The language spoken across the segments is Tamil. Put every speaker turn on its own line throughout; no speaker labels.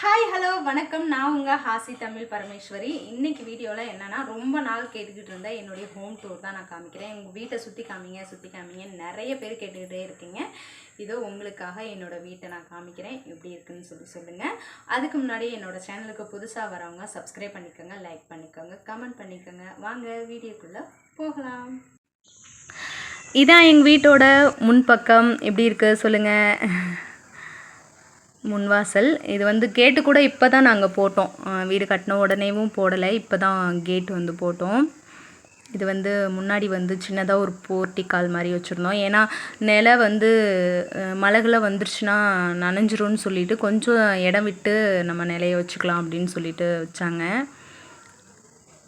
ஹாய் ஹலோ வணக்கம். நான் உங்கள் ஹாசி தமிழ் பரமேஸ்வரி. இன்னைக்கு வீடியோவில் என்னென்னா ரொம்ப நாள் கேட்டுக்கிட்டு இருந்தால் என்னுடைய ஹோம் டூர் தான் நான் காமிக்கிறேன். உங்கள் வீட்டை சுற்றி காமிங்க சுற்றி காமிங்க நிறைய பேர் கேட்டுக்கிட்டே இருக்கீங்க. இதோ உங்களுக்காக என்னோடய வீட்டை நான் காமிக்கிறேன். எப்படி இருக்குன்னு சொல்லி சொல்லுங்கள் அதுக்கு முன்னாடி என்னோட சேனலுக்கு புதுசாக வரவங்க சப்ஸ்கிரைப் பண்ணிக்கோங்க லைக் பண்ணிக்கோங்க கமெண்ட் பண்ணிக்கோங்க. வாங்க வீடியோக்குள்ளே போகலாம். இதான் எங்கள் வீட்டோட முன்பக்கம். எப்படி இருக்குது சொல்லுங்கள் முன்வாசல். இது வந்து கேட்டு கூட இப்போ தான் நாங்கள் போட்டோம் வீடு கட்டின உடனேவும் போடலை. இப்போ தான் கேட் வந்து போட்டோம். இது வந்து முன்னாடி வந்து சின்னதாக ஒரு போர்ட்டிக்கால் மாதிரி வச்சுருந்தோம். ஏன்னா நில வந்து மலைகளை வந்துருச்சுன்னா நனைஞ்சிரும்னு சொல்லிட்டு கொஞ்சம் இடம் விட்டு நம்ம நிலைய வச்சுக்கலாம் அப்படின்னு சொல்லிட்டு வச்சாங்க.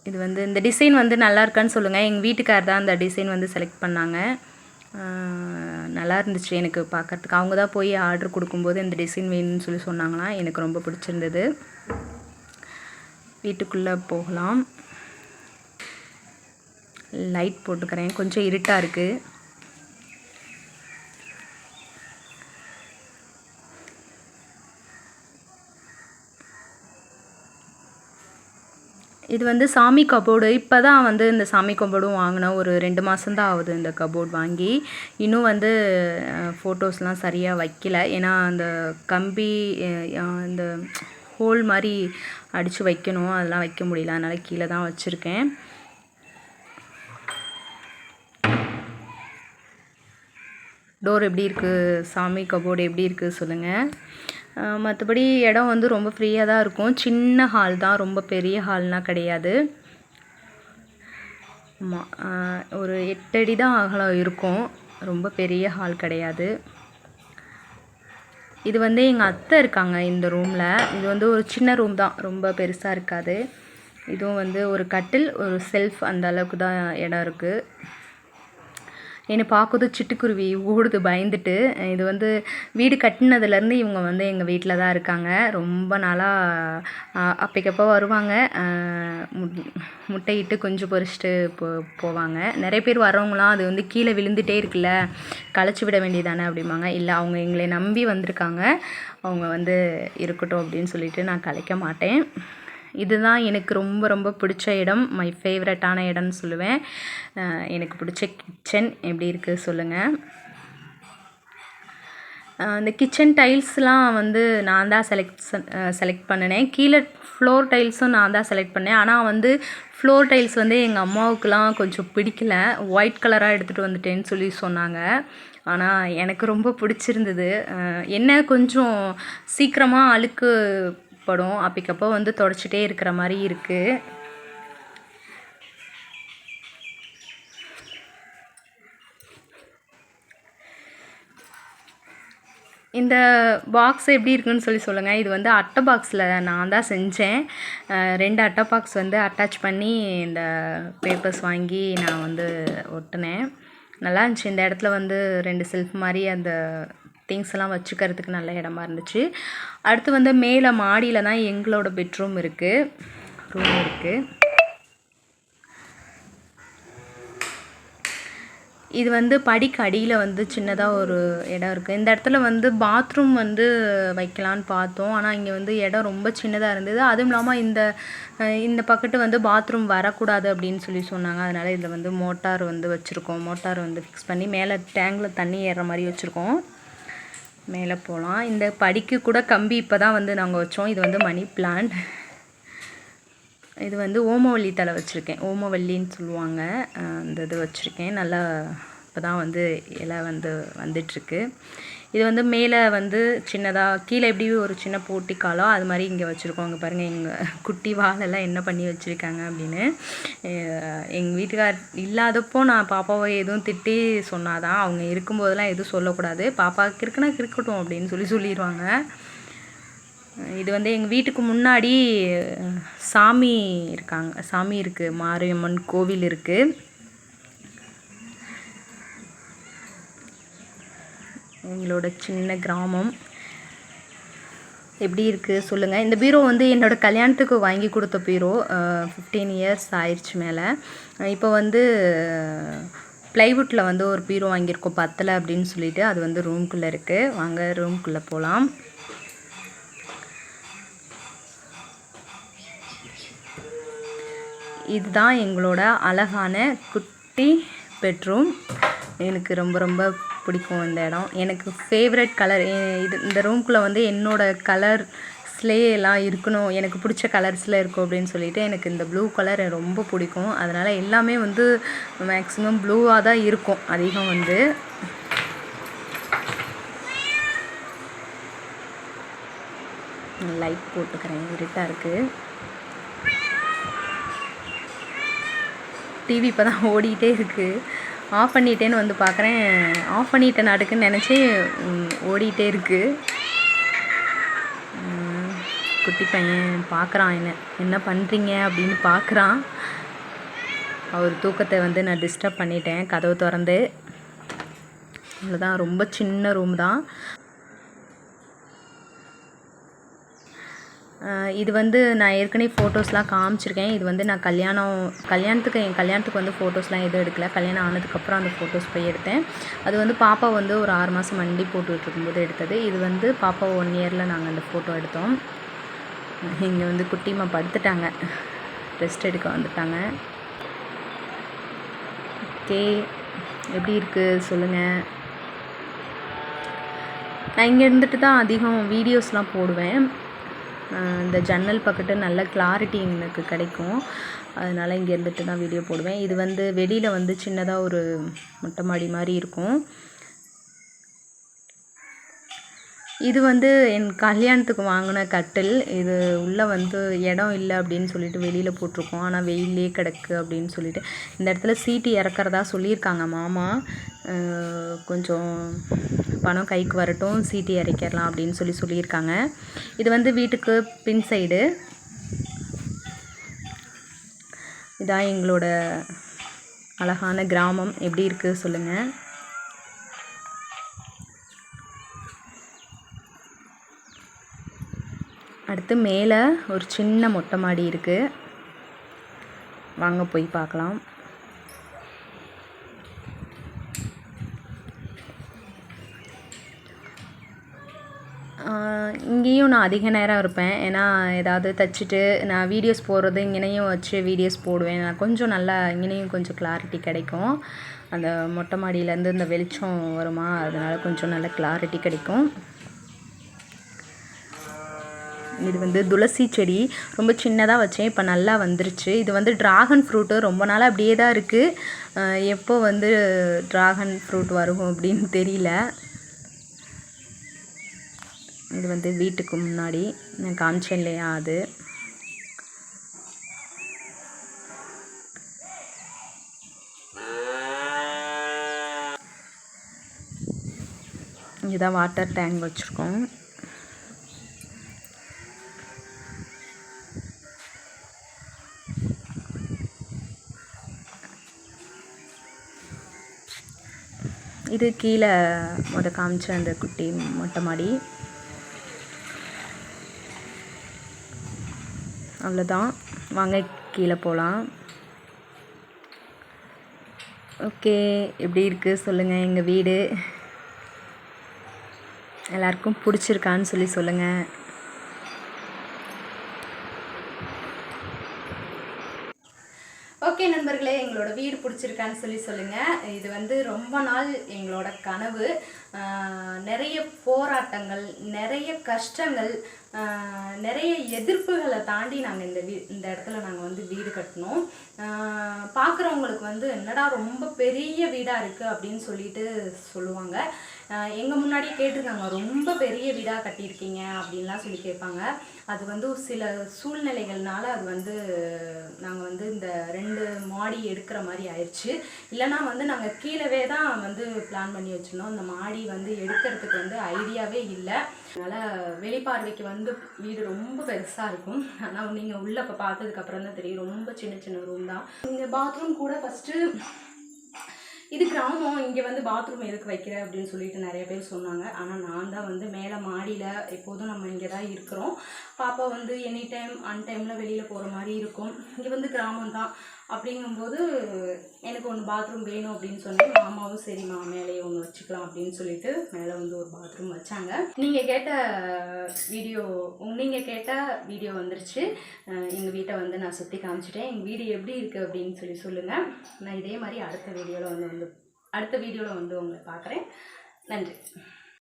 இது வந்து இந்த டிசைன் வந்து நல்லா இருக்கான்னு சொல்லுங்கள் எங்கள் வீட்டுக்கார் தான் அந்த டிசைன் வந்து செலக்ட் பண்ணாங்க. நல்லா இருந்துச்சு எனக்கு பார்க்குறதுக்கு. அவங்க தான் போய் ஆர்டர் கொடுக்கும்போது இந்த டிசைன் வேணும்னு சொல்லி சொன்னாங்களாம் எனக்கு ரொம்ப பிடிச்சிருந்தது. வீட்டுக்குள்ளே போகலாம். லைட் போட்டுக்கிறேன். கொஞ்சம் இருட்டாக இருக்குது இது வந்து சாமி கபோர்டு. இப்போ தான் வந்து இந்த சாமி கபோர்டும் வாங்கினோம் ஒரு ரெண்டு மாதம்தான் ஆகுது இந்த கபோர்ட் வாங்கி. இன்னும் வந்து ஃபோட்டோஸ்லாம் சரியாக வைக்கல. ஏன்னா அந்த கம்பி இந்த ஹோல் மாதிரி அடித்து வைக்கணும். அதெல்லாம் வைக்க முடியல. அதனால் கீழே தான் வச்சுருக்கேன். டோர் எப்படி இருக்குது சாமி கபோர்டு எப்படி இருக்குது சொல்லுங்கள் மற்றபடி இடம் வந்து ரொம்ப ஃப்ரீயாக தான் இருக்கும். சின்ன ஹால் தான் ரொம்ப பெரிய ஹால்னால் கிடையாது. ஆமாம் ஒரு எட்டடி தான் அகலம் இருக்கும். ரொம்ப பெரிய ஹால் கிடையாது. இது வந்து எங்கள் அத்தை இருக்காங்க இந்த ரூமில் இது வந்து ஒரு சின்ன ரூம் தான் ரொம்ப பெருசாக இருக்காது. இதுவும் வந்து ஒரு கட்டில் ஒரு செல்ஃப் அந்த அளவுக்கு தான் இடம் இருக்குது என்னை பார்க்குறது சிட்டுக்குருவி ஓடுது பயந்துட்டு. இது வந்து வீடு கட்டினதுலேருந்து இவங்க வந்து எங்கள் வீட்டில் தான் இருக்காங்க. ரொம்ப நாளாக அப்பைக்கப்போ வருவாங்க. முட்டையிட்டு குஞ்சு பொறிச்சிட்டு போ போவாங்க. நிறைய பேர் வரவங்களாம் அது வந்து கீழே விழுந்துட்டே இருக்குல்ல களைச்சி விட வேண்டியதானே அப்படிம்பாங்க. இல்லை அவங்க எங்களை நம்பி வந்திருக்காங்க. அவங்க வந்து இருக்கட்டும் அப்படின்னு சொல்லிட்டு நான் கலைக்க மாட்டேன். இதுதான் எனக்கு ரொம்ப ரொம்ப பிடிச்ச இடம். மை ஃபேவரட்டான இடம்னு சொல்லுவேன். எனக்கு பிடிச்ச கிச்சன் எப்படி இருக்குது சொல்லுங்கள் அந்த கிச்சன் டைல்ஸ்லாம் வந்து நான் தான் செலக்ட் செலக்ட் பண்ணினேன். கீழே ஃப்ளோர் டைல்ஸும் நான் தான் செலக்ட் பண்ணேன். ஆனால் வந்து ஃப்ளோர் டைல்ஸ் வந்து எங்கள் அம்மாவுக்குலாம் கொஞ்சம் பிடிக்கல. ஒயிட் கலராக எடுத்துகிட்டு வந்துட்டேன்னு சொல்லி சொன்னாங்க. ஆனால் எனக்கு ரொம்ப பிடிச்சிருந்தது. என்ன கொஞ்சம் சீக்கிரமாக அழுக்கு படும். அப்பக்கப்போ வந்து தொடச்சிட்டே இருக்கிற மாதிரி இருக்குது இந்த பாக்ஸ் எப்படி இருக்குன்னு சொல்லி சொல்லுங்கள் இது வந்து அட்டை பாக்ஸில் நான் தான் செஞ்சேன். ரெண்டு அட்டை பாக்ஸ் வந்து அட்டாச் பண்ணி இந்த பேப்பர்ஸ் வாங்கி நான் வந்து ஒட்டினேன். நல்லா இருந்துச்சு. இந்த இடத்துல வந்து ரெண்டு செல்ஃப் மாதிரி அந்த திங்ஸ் எல்லாம் வச்சுக்கிறதுக்கு நல்ல இடமா இருந்துச்சு. அடுத்து வந்து மேலே மாடியில் தான் எங்களோட பெட்ரூம் இருக்குது ரூம் இருக்குது இது வந்து படிக்கு அடியில் வந்து சின்னதாக ஒரு இடம் இருக்குது இந்த இடத்துல வந்து பாத்ரூம் வந்து வைக்கலான்னு பார்த்தோம். ஆனால் இங்கே வந்து இடம் ரொம்ப சின்னதாக இருந்தது. அதுவும் இல்லாமல் இந்த இந்த பக்கத்து வந்து பாத்ரூம் வரக்கூடாது அப்படின்னு சொல்லி சொன்னாங்க. அதனால் இதில் வந்து மோட்டார் வந்து வச்சுருக்கோம். மோட்டார் வந்து ஃபிக்ஸ் பண்ணி மேலே டேங்கில் தண்ணி ஏறுற மாதிரி வச்சுருக்கோம். மேலே போகலாம். இந்த படிக்கு கூட கம்பி இப்போ தான் வந்து நாங்கள் வச்சோம். இது வந்து மணி பிளான்ட். இது வந்து ஓமவல்லி தலை வச்சுருக்கேன். ஓமவல்லின்னு சொல்லுவாங்க. அந்த இது வச்சுருக்கேன். நல்லா இப்போ தான் வந்து இலை வந்து வந்துட்டுருக்கு. இது வந்து மேலே வந்து சின்னதாக கீழே எப்படி ஒரு சின்ன போட்டிக்காலோ அது மாதிரி இங்கே வச்சுருக்கோம். அங்கே பாருங்கள் எங்கள் குட்டி வாழெல்லாம் என்ன பண்ணி வச்சுருக்காங்க அப்படின்னு. எங்கள் வீட்டுக்கார் இல்லாதப்போ நான் பாப்பாவை எதுவும் திட்டி சொன்னாதான் அவங்க இருக்கும்போதெல்லாம் எதுவும் சொல்லக்கூடாது. பாப்பாவுக்கு இருக்குன்னா இருக்கட்டும் அப்படின்னு சொல்லி சொல்லிடுவாங்க இது வந்து எங்கள் வீட்டுக்கு முன்னாடி சாமி இருக்காங்க சாமி இருக்குது மாரியம்மன் கோவில் இருக்குது எங்களோட சின்ன கிராமம். எப்படி இருக்குது சொல்லுங்கள் இந்த பீரோ வந்து என்னோடய கல்யாணத்துக்கு வாங்கி கொடுத்த பீரோ. ஃபிஃப்டீன் இயர்ஸ் ஆயிடுச்சு மேலே. இப்போ வந்து ப்ளைவுட்டில் வந்து ஒரு பீரோ வாங்கியிருக்கோம். பத்தலை அப்படின்னு சொல்லிட்டு அது வந்து ரூம்குள்ளே இருக்குது வாங்க ரூம்குள்ளே போகலாம் இதுதான் எங்களோட அழகான குட்டி பெட்ரூம். எனக்கு ரொம்ப ரொம்ப பிடிக்கும் இந்த இடம். எனக்கு ஃபேவரட் கலர் இது இந்த ரூம்குள்ளே வந்து என்னோடய கலர் ஸ்லே எல்லாம் இருக்கணும் எனக்கு பிடிச்ச கலர்ஸில் இருக்கும் அப்படின்னு சொல்லிட்டு எனக்கு இந்த ப்ளூ கலர் ரொம்ப பிடிக்கும். அதனால் எல்லாமே வந்து மேக்ஸிமம் ப்ளூவாக தான் இருக்கும் அதிகம் வந்து. லைட் போட்டுக்கிறேன் இருட்டாக இருக்குது டிவி இப்போ தான் ஓடிக்கிட்டே இருக்குது ஆஃப் பண்ணிட்டேன்னு வந்து பார்க்குறேன். ஆஃப் பண்ணிட்டேன் நாட்டுக்குன்னு நினச்சி ஓடிட்டே இருக்குது குட்டி பையன் பார்க்குறான் என்ன. என்ன பண்ணுறீங்க அப்படின்னு பார்க்குறான். அவர் தூக்கத்தை வந்து நான் டிஸ்டர்ப் பண்ணிட்டேன். கதவு திறந்து. அவ்வளோதான் ரொம்ப சின்ன ரூம் தான். இது வந்து நான் ஏற்கனவே ஃபோட்டோஸ்லாம் காமிச்சிருக்கேன். இது வந்து நான் கல்யாணம் கல்யாணத்துக்கு என் கல்யாணத்துக்கு வந்து ஃபோட்டோஸ்லாம் எதுவும் எடுக்கல. கல்யாணம் ஆனதுக்கப்புறம் அந்த ஃபோட்டோஸ் போய் எடுத்தேன். அது வந்து பாப்பா வந்து ஒரு ஆறு மாதம் மண்டி போட்டுட்டு எடுத்தது. இது வந்து பாப்பா ஒன் இயரில் நாங்கள் அந்த ஃபோட்டோ எடுத்தோம். இங்கே வந்து குட்டிமா படுத்துட்டாங்க. ரெஸ்ட் எடுக்க வந்துட்டாங்க. ஓகே. எப்படி இருக்குது சொல்லுங்கள் நான் இங்கே இருந்துட்டு தான் அதிகம் வீடியோஸ்லாம் போடுவேன். இந்த ஜன்னல் பக்கத்து நல்ல கிளாரிட்டி எனக்கு கிடைக்கும். அதனால் இங்கே இருந்துட்டு தான் வீடியோ போடுவேன். இது வந்து வெளியில் வந்து சின்னதாக ஒரு மொட்டை மாடி மாதிரி இருக்கும். இது வந்து என் கல்யாணத்துக்கு வாங்கின கட்டில். இது உள்ளே வந்து இடம் இல்லை அப்படின்னு சொல்லிட்டு வெளியில் போட்டிருக்கோம். ஆனால் வெயிலே கிடக்கு அப்படின்னு சொல்லிட்டு. இந்த இடத்துல சீட்டு இறக்கறதா சொல்லியிருக்காங்க மாமா. கொஞ்சம் பணம் கைக்கு வரட்டும் சீட்டி இறக்கிடலாம் அப்படின்னு சொல்லி சொல்லியிருக்காங்க. இது வந்து வீட்டுக்கு பின் சைடு. இதான் எங்களோட அழகான கிராமம். எப்படி இருக்குது சொல்லுங்கள் அடுத்து மேலே ஒரு சின்ன மொட்டை மாடி இருக்குது வாங்க போய் பார்க்கலாம். இங்கேயும் நான் அதிக நேரம் இருப்பேன். ஏன்னா ஏதாவது தைச்சிட்டு நான் வீடியோஸ் போடுறது இங்கேனையும் வச்சு வீடியோஸ் போடுவேன். நான் கொஞ்சம் நல்லா இங்கேனையும் கொஞ்சம் கிளாரிட்டி கிடைக்கும். அந்த மொட்டை மாடியிலேருந்து இந்த வெளிச்சம் வருமா அதனால் கொஞ்சம் நல்ல கிளாரிட்டி கிடைக்கும். இது வந்து துளசி செடி. ரொம்ப சின்னதாக வச்சேன். இப்போ நல்லா வந்துருச்சு. இது வந்து ட்ராகன் ஃப்ரூட்டு ரொம்ப நாளாக அப்படியே தான் இருக்குது எப்போ வந்து ட்ராகன் ஃப்ரூட் வரும் அப்படின்னு தெரியல. இது வந்து வீட்டுக்கு முன்னாடி நான் காமிச்சேன் இல்லையா அது. இதுதான் வாட்டர் டேங்க் வச்சுருக்கோம். இது கீழே முத காமிச்ச அந்த குட்டி மொட்டை மாடி. அவ்வளோதான். வாங்க கீழே போகலாம் ஓகே எப்படி இருக்குது சொல்லுங்கள் எங்கள் வீடு. எல்லாருக்கும் பிடிச்சிருக்கான்னு சொல்லி சொல்லுங்கள் ஓகே நண்பர்களே எங்களோட வீடு பிடிச்சிருக்கான்னு சொல்லி சொல்லுங்கள் இது வந்து ரொம்ப நாள் எங்களோட கனவு. நிறைய போராட்டங்கள் நிறைய கஷ்டங்கள் நிறைய எதிர்ப்புகளை தாண்டி நாங்கள் இந்த வீ இந்த இடத்துல நாங்கள் வந்து வீடு கட்டினோம். பார்க்குறவங்களுக்கு வந்து என்னடா ரொம்ப பெரிய வீடாக இருக்குது அப்படின்னு சொல்லிட்டு சொல்லுவாங்க. எங்கள் முன்னாடியே கேட்டிருக்காங்க ரொம்ப பெரிய வீடாக கட்டியிருக்கீங்க அப்படின்லாம் சொல்லி கேட்பாங்க. அது வந்து ஒரு சில சூழ்நிலைகள்னால அது வந்து நாங்கள் வந்து இந்த ரெண்டு மாடி எடுக்கிற மாதிரி ஆயிடுச்சு. இல்லைன்னா வந்து நாங்கள் கீழவே தான் வந்து பிளான் பண்ணி வச்சுருந்தோம். இந்த மாடி வந்து எடுக்கிறதுக்கு வந்து ஐடியாவே இல்லை. அதனால் வெளிப்பார்வைக்கு வந்து வீடு ரொம்ப பெருசாக இருக்கும். ஆனால் நீங்கள் உள்ளே இப்போ பார்த்ததுக்கு அப்புறம் தான் தெரியும். ரொம்ப சின்ன சின்ன ரூம் தான். இந்த பாத்ரூம் கூட ஃபஸ்ட்டு இது கிராமம் இங்கே வந்து பாத்ரூம் எதுக்கு வைக்கிற அப்படின்னு சொல்லிட்டு நிறைய பேர் சொன்னாங்க. ஆனால் நான் தான் வந்து மேலே மாடியில் எப்போதும் நம்ம இங்கே தான் இருக்கிறோம். பாப்பா வந்து எனி டைம் அன் டைமில் வெளியில் போகிற மாதிரி இருக்கும். இங்கே வந்து கிராமம் தான். அப்படிங்கும்போது எனக்கு ஒன்று பாத்ரூம் வேணும் அப்படின்னு சொன்னேன். மாமாவும் சரிம்மா மேலேயே ஒன்று வச்சுக்கலாம் அப்படின்னு சொல்லிட்டு மேலே வந்து ஒரு பாத்ரூம் வச்சாங்க. நீங்கள் கேட்ட வீடியோ நீங்கள் கேட்ட வீடியோ வந்துருச்சு. எங்கள் வீட்டை வந்து நான் சுற்றி காமிச்சிட்டேன். எங்கள் வீடு எப்படி இருக்குது அப்படின்னு சொல்லி சொல்லுங்கள் நான் இதே மாதிரி அடுத்த வீடியோவில் வந்து வந்து அடுத்த வீடியோவில் வந்து உங்களை பார்க்குறேன் நன்றி.